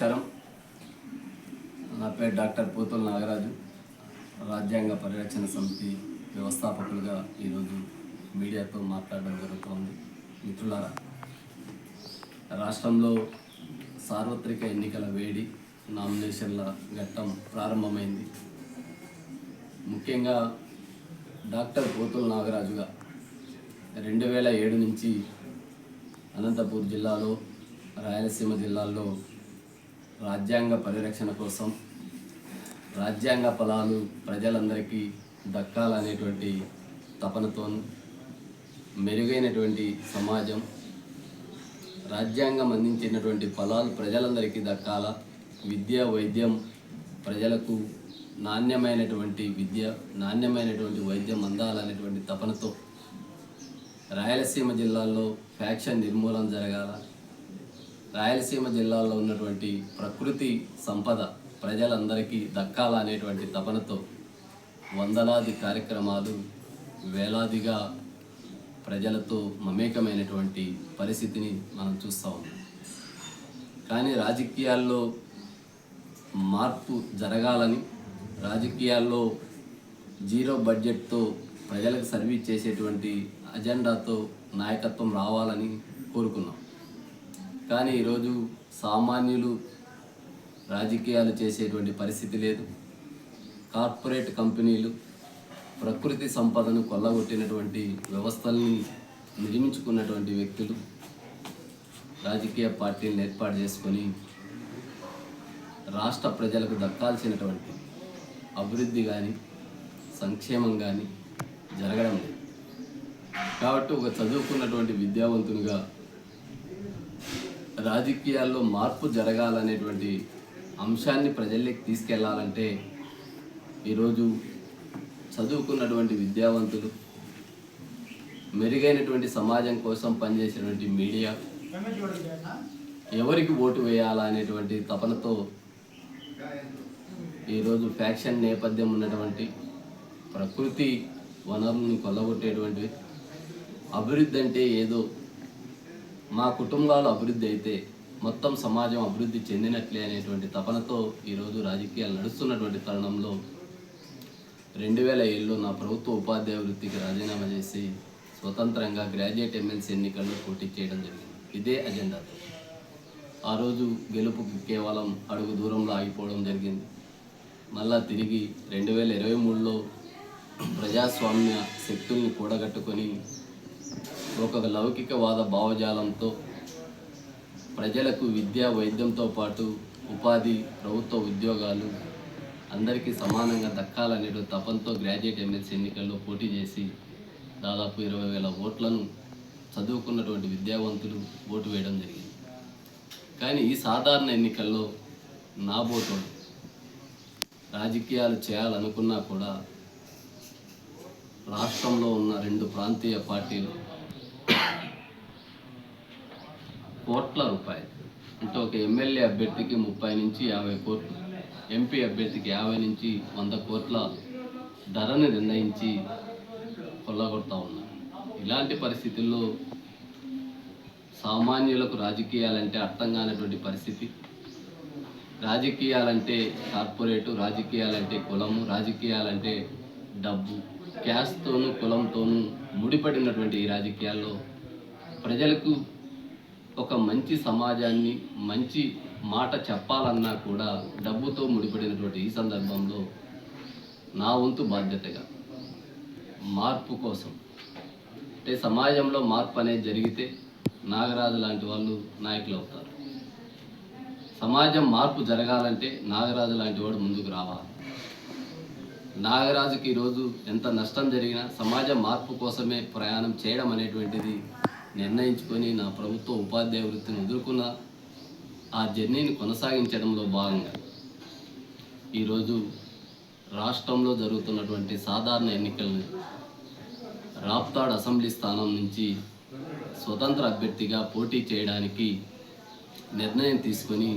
నమస్కారం. నా పేరు డాక్టర్ పోతుల నాగరాజు. రాజ్యాంగ పరిరక్షణ సమితి వ్యవస్థాపకులుగా ఈరోజు మీడియాతో మాట్లాడడం జరుగుతోంది. మిత్రులారా రాష్ట్రంలో సార్వత్రిక ఎన్నికల వేడి నామినేషన్ల ఘట్టం ప్రారంభమైంది. ముఖ్యంగా డాక్టర్ పోతుల నాగరాజుగా రెండు వేల ఏడు నుంచి అనంతపూర్ జిల్లాలో రాయలసీమ జిల్లాల్లో రాజ్యాంగ పరిరక్షణ కోసం రాజ్యాంగ ఫలాలు ప్రజలందరికీ దక్కాలనేటువంటి తపనతో మెరుగైనటువంటి సమాజం రాజ్యాంగం అందించినటువంటి ఫలాలు ప్రజలందరికీ దక్కాల విద్య వైద్యం ప్రజలకు నాణ్యమైనటువంటి విద్య నాణ్యమైనటువంటి వైద్యం అందాలనేటువంటి తపనతో రాయలసీమ జిల్లాల్లో ఫ్యాక్షన్ నిర్మూలన జరగాల. రాయలసీమ జిల్లాలో ఉన్నటువంటి ప్రకృతి సంపద ప్రజలందరికీ దక్కాల అనేటువంటి తపనతో వందలాది కార్యక్రమాలు వేలాదిగా ప్రజలతో మమేకమైనటువంటి పరిస్థితిని మనం చూస్తూ ఉన్నాం. కానీ రాజకీయాల్లో మార్పు జరగాలని రాజకీయాల్లో జీరో బడ్జెట్తో ప్రజలకు సర్వీస్ చేసేటువంటి అజెండాతో నాయకత్వం రావాలని కోరుకున్నాం. కానీ ఈరోజు సామాన్యులు రాజకీయాలు చేసేటువంటి పరిస్థితి లేదు. కార్పొరేట్ కంపెనీలు ప్రకృతి సంపదను కొల్లగొట్టినటువంటి వ్యవస్థల్ని నిర్మించుకున్నటువంటి వ్యక్తులు రాజకీయ పార్టీలను ఏర్పాటు చేసుకొని రాష్ట్ర ప్రజలకు దక్కాల్సినటువంటి అభివృద్ధి కానీ సంక్షేమం కానీ జరగడం లేదు. కాబట్టి ఒక చదువుకున్నటువంటి విద్యావంతునిగా రాజకీయాల్లో మార్పు జరగాలనేటువంటి అంశాన్ని ప్రజల్లోకి తీసుకెళ్ళాలంటే ఈరోజు చదువుకున్నటువంటి విద్యావంతులు మెరుగైనటువంటి సమాజం కోసం పనిచేసినటువంటి మీడియా ఎవరికి ఓటు వేయాలా అనేటువంటి తపనతో ఈరోజు ఫ్యాక్షన్ నేపథ్యం ఉన్నటువంటి ప్రకృతి వనరుల్ని కొల్లగొట్టేటువంటి అభివృద్ధి అంటే ఏదో మా కుటుంబాలు అభివృద్ధి అయితే మొత్తం సమాజం అభివృద్ధి చెందినట్లే అనేటువంటి తపనతో ఈరోజు రాజకీయాలు నడుస్తున్నటువంటి తరుణంలో రెండు వేల ఏడులో నా ప్రభుత్వ ఉపాధ్యాయ వృత్తికి రాజీనామా చేసి స్వతంత్రంగా గ్రాడ్యుయేట్ ఎమ్మెల్సీ ఎన్నికల్లో పోటీ చేయడం జరిగింది. ఇదే అజెండాతో ఆ రోజు గెలుపుకి కేవలం అడుగు దూరంలో ఆగిపోవడం జరిగింది. మళ్ళా తిరిగి రెండు వేల ఇరవై మూడులో ప్రజాస్వామ్య శక్తుల్ని కూడగట్టుకొని ఒక లౌకికవాద భావజాలంతో ప్రజలకు విద్య వైద్యంతో పాటు ఉపాధి ప్రభుత్వ ఉద్యోగాలు అందరికీ సమానంగా దక్కాలనే తపంతో గ్రాడ్యుయేట్ ఎమ్మెల్సీ ఎన్నికల్లో పోటీ చేసి దాదాపు ఇరవై వేల ఓట్లను చదువుకున్నటువంటి విద్యావంతులు ఓటు వేయడం జరిగింది. కానీ ఈ సాధారణ ఎన్నికల్లో నాబోతోడు రాజకీయాలు చేయాలనుకున్నా కూడా రాష్ట్రంలో ఉన్న రెండు ప్రాంతీయ పార్టీలు కోట్ల రూపాయలు. అంటే ఒక ఎమ్మెల్యే అభ్యర్థికి ముప్పై నుంచి యాభై కోట్లు ఎంపీ అభ్యర్థికి యాభై నుంచి వంద కోట్ల ధరని నిర్ణయించి కొల్లగొడతా ఉన్నారు. ఇలాంటి పరిస్థితుల్లో సామాన్యులకు రాజకీయాలంటే అర్థం కానటువంటి పరిస్థితి. రాజకీయాలంటే కార్పొరేటు రాజకీయాలంటే కులము రాజకీయాలంటే డబ్బు. క్యాష్తోనూ కులంతోనూ ముడిపడినటువంటి ఈ రాజకీయాల్లో ప్రజలకు ఒక మంచి సమాజాన్ని మంచి మాట చెప్పాలన్నా కూడా డబ్బుతో ముడిపడినటువంటి ఈ సందర్భంలో నా వంతు బాధ్యతగా మార్పు కోసం. అంటే సమాజంలో మార్పు అనేది జరిగితే నాగరాజు లాంటి వాళ్ళు నాయకులు అవుతారు. సమాజం మార్పు జరగాలంటే నాగరాజు లాంటి వాడు ముందుకు రావాలి. నాగరాజుకి ఈరోజు ఎంత నష్టం జరిగినా సమాజ మార్పు కోసమే ప్రయాణం చేయడం అనేటువంటిది నిర్ణయించుకొని నా ప్రభుత్వ ఉపాధ్యాయ వృత్తిని ఎదుర్కొన్న ఆ జర్నీని కొనసాగించడంలో భాగంగా ఈరోజు రాష్ట్రంలో జరుగుతున్నటువంటి సాధారణ ఎన్నికలను రాప్తాడ్ అసెంబ్లీ స్థానం నుంచి స్వతంత్ర అభ్యర్థిగా పోటీ చేయడానికి నిర్ణయం తీసుకొని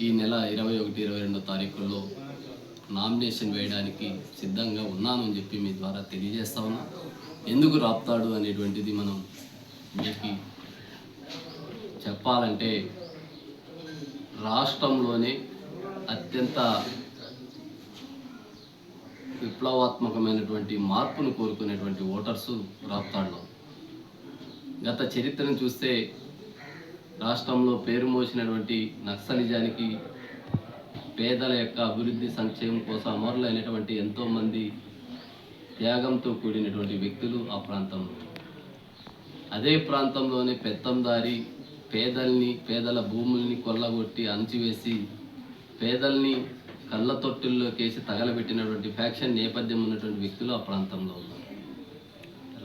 ఈ నెల ఇరవై ఒకటి ఇరవై రెండో తారీఖుల్లో నామినేషన్ వేయడానికి సిద్ధంగా ఉన్నానని చెప్పి మీ ద్వారా తెలియజేస్తా ఉన్నా. ఎందుకు రాప్తాడు అనేటువంటిది మనం మీకు చెప్పాలంటే రాష్ట్రంలోనే అత్యంత విప్లవాత్మకమైనటువంటి మార్పును కోరుకునేటువంటి ఓటర్సు రాప్తాడులో. గత చరిత్రను చూస్తే రాష్ట్రంలో పేరు మోసినటువంటి నక్సలిజానికి పేదల యొక్క అభివృద్ధి సంక్షేమం కోసం అమరులైనటువంటి ఎంతోమంది త్యాగంతో కూడినటువంటి వ్యక్తులు ఆ ప్రాంతంలో. అదే ప్రాంతంలోనే పెత్తందారి పేదల్ని పేదల భూముల్ని కొల్లగొట్టి అణచివేసి పేదల్ని కళ్ళ తొట్టుల్లోకేసి తగలబెట్టినటువంటి ఫ్యాక్షన్ నేపథ్యం ఉన్నటువంటి వ్యక్తులు ఆ ప్రాంతంలో ఉన్నారు.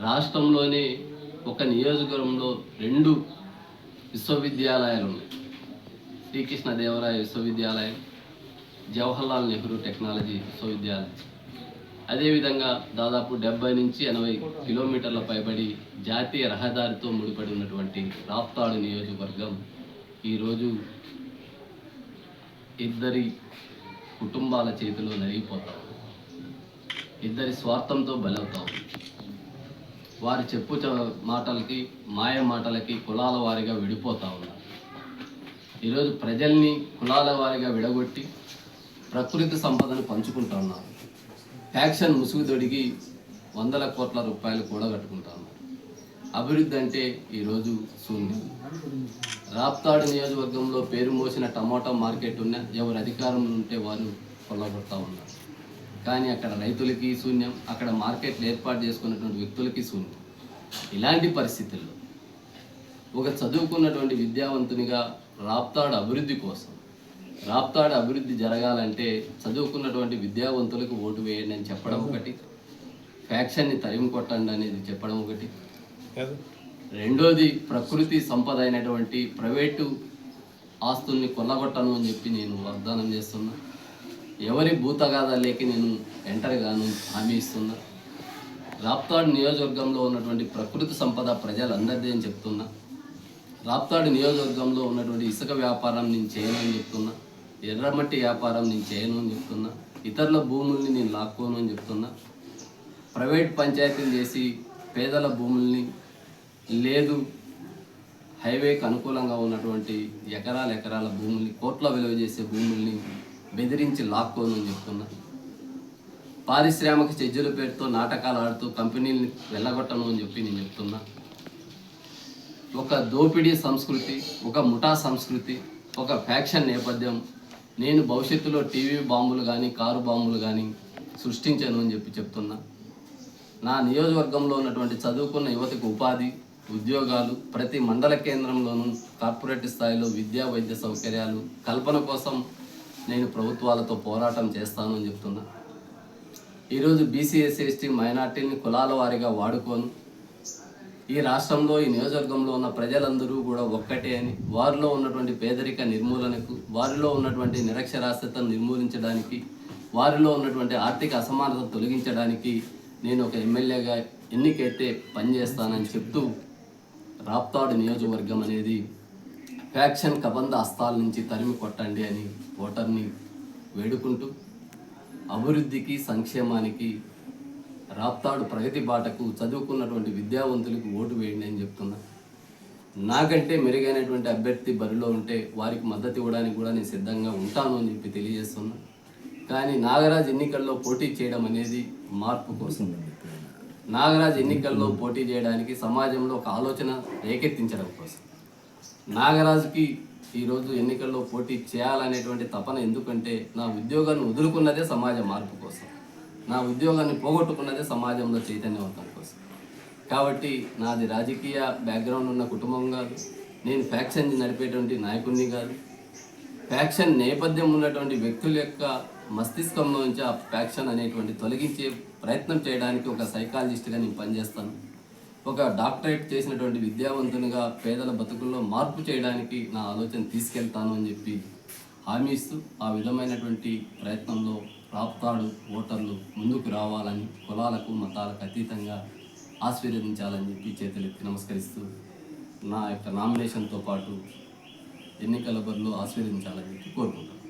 రాష్ట్రంలోనే ఒక నియోజకవర్గంలో రెండు విశ్వవిద్యాలయాలు ఉన్నాయి శ్రీకృష్ణదేవరాయ విశ్వవిద్యాలయం జవహర్లాల్ నెహ్రూ టెక్నాలజీ విశ్వవిద్యాలయం. అదేవిధంగా దాదాపు డెబ్బై నుంచి ఎనభై కిలోమీటర్ల పైబడి జాతీయ రహదారితో ముడిపడి ఉన్నటువంటి రాప్తాడు నియోజకవర్గం ఈరోజు ఇద్దరి కుటుంబాల చేతిలో నలిగిపోతాం. ఇద్దరి స్వార్థంతో బలవుతాం. వారి చెప్పు మాటలకి మాయ మాటలకి కులాల వారిగా విడిపోతా ఉన్నారు ఈరోజు ప్రజల్ని కులాల వారిగా విడగొట్టి ప్రకృతి సంపదను పంచుకుంటా ఉన్నారు ఫ్యాక్షన్ ముసుగు తొడిగి వందల కోట్ల రూపాయలు కూడా కట్టుకుంటా ఉన్నారు. అభివృద్ధి అంటే ఈరోజు శూన్యం. రాప్తాడు నియోజకవర్గంలో పేరు మోసిన టమాటా మార్కెట్ ఉన్న ఎవరు అధికారంలో ఉంటే వారు కొల్లగొడతా ఉన్నారు. కానీ అక్కడ రైతులకి శూన్యం అక్కడ మార్కెట్లు ఏర్పాటు చేసుకున్నటువంటి వ్యక్తులకి శూన్యం. ఇలాంటి పరిస్థితుల్లో ఒక చదువుకున్నటువంటి విద్యావంతునిగా రాప్తాడు అభివృద్ధి కోసం రాప్తాడు అభివృద్ధి జరగాలంటే చదువుకున్నటువంటి విద్యావంతులకు ఓటు వేయండి అని చెప్పడం ఒకటి. ఫ్యాక్షన్ని తరిమి కొట్టండి అనేది చెప్పడం ఒకటి. రెండోది ప్రకృతి సంపద అయినటువంటి ప్రైవేటు ఆస్తుల్ని కొల్లగొట్టను అని చెప్పి నేను వాగ్దానం చేస్తున్నా. ఎవరి భూతగాథలేకి నేను ఎంటర్ గాను హామీ ఇస్తున్నా. రాప్తాడు నియోజకవర్గంలో ఉన్నటువంటి ప్రకృతి సంపద ప్రజలందరిది అని చెప్తున్నా. రాప్తాడు నియోజకవర్గంలో ఉన్నటువంటి ఇసుక వ్యాపారం నేను చేయను అని చెప్తున్నా. ఎర్రమట్టి వ్యాపారం నేను చేయను అని చెప్తున్నా. ఇతరుల భూముల్ని నేను లాక్కోను అని చెప్తున్నా. ప్రైవేట్ పంచాయతీలు చేసి పేదల భూముల్ని లేదు హైవేకి అనుకూలంగా ఉన్నటువంటి ఎకరాల ఎకరాల భూముల్ని కోట్ల విలువ చేసే భూముల్ని బెదిరించి లాక్కోను అని చెప్తున్నా. పారిశ్రామిక చర్చల పేరుతో నాటకాలు ఆడుతూ కంపెనీలని వెళ్ళగొట్టను అని చెప్పి నేను చెప్తున్నా. ఒక దోపిడీ సంస్కృతి ఒక ముఠా సంస్కృతి ఒక ఫ్యాక్షన్ నేపథ్యం నేను భవిష్యత్తులో టీవీ బాంబులు కానీ కారు బాంబులు కానీ సృష్టించను అని చెప్పి చెప్తున్నా. నా నియోజకవర్గంలో ఉన్నటువంటి చదువుకున్న యువతకు ఉపాధి ఉద్యోగాలు ప్రతి మండల కేంద్రంలోనూ కార్పొరేట్ స్థాయిలో విద్యా వైద్య సౌకర్యాలు కల్పన కోసం నేను ప్రభుత్వాలతో పోరాటం చేస్తాను అని చెప్తున్నా. ఈరోజు బీసీ ఎస్సీ ఎస్టీ మైనార్టీని కులాల వారిగా వాడుకోను. ఈ రాష్ట్రంలో ఈ నియోజకవర్గంలో ఉన్న ప్రజలందరూ కూడా ఒక్కటే అని. వారిలో ఉన్నటువంటి పేదరిక నిర్మూలనకు వారిలో ఉన్నటువంటి నిరక్షరాస్యతను నిర్మూలించడానికి వారిలో ఉన్నటువంటి ఆర్థిక అసమానత తొలగించడానికి నేను ఒక ఎమ్మెల్యేగా ఎన్నికైతే పనిచేస్తానని చెప్తూ రాప్తాడు నియోజకవర్గం అనేది ఫ్యాక్షన్ కబంధ అస్తాల నుంచి తరిమి కొట్టండి అని ఓటర్ని వేడుకుంటూ అభివృద్ధికి సంక్షేమానికి రాప్తాడు ప్రగతి బాటకు చదువుకున్నటువంటి విద్యావంతులకు ఓటు వేయండి అని చెప్తున్నా. నాకంటే మెరుగైనటువంటి అభ్యర్థి బరిలో ఉంటే వారికి మద్దతు ఇవ్వడానికి కూడా నేను సిద్ధంగా ఉంటాను అని చెప్పి తెలియజేస్తున్నా. కానీ నాగరాజ్ ఎన్నికల్లో పోటీ చేయడం అనేది మార్పు కోసం. నాగరాజ్ ఎన్నికల్లో పోటీ చేయడానికి సమాజంలో ఒక ఆలోచన రేకెత్తించడం కోసం. నాగరాజుకి ఈరోజు ఎన్నికల్లో పోటీ చేయాలనేటువంటి తపన ఎందుకంటే నా ఉద్యోగాన్ని వదులుకున్నదే సమాజ మార్పు కోసం. నా ఉద్యోగాన్ని పోగొట్టుకున్నదే సమాజంలో చైతన్యవంతం కోసం. కాబట్టి నాది రాజకీయ బ్యాక్గ్రౌండ్ ఉన్న కుటుంబం కాదు. నేను ఫ్యాక్షన్ నడిపేటువంటి నాయకుడిని కాదు. ఫ్యాక్షన్ నేపథ్యం ఉన్నటువంటి వ్యక్తుల యొక్క మస్తిష్కంలో నుంచి ఆ ఫ్యాక్షన్ అనేటువంటి తొలగించే ప్రయత్నం చేయడానికి ఒక సైకాలజిస్ట్గా నేను పనిచేస్తాను. ఒక డాక్టరేట్ చేసినటువంటి విద్యావంతునిగా పేదల బతుకుల్లో మార్పు చేయడానికి నా ఆలోచన తీసుకెళ్తాను అని చెప్పి హామీ ఇస్తూ ఆ విధమైనటువంటి ప్రయత్నంలో రాప్తాడు ఓటర్లు ముందుకు రావాలని కులాలకు మతాలకు అతీతంగా ఆశీర్వదించాలని చెప్పి చేతులెత్తి నమస్కరిస్తూ నా యొక్క నామినేషన్తో పాటు ఎన్నికల బరిలో ఆశీర్వదించాలని చెప్పి కోరుకుంటున్నాను.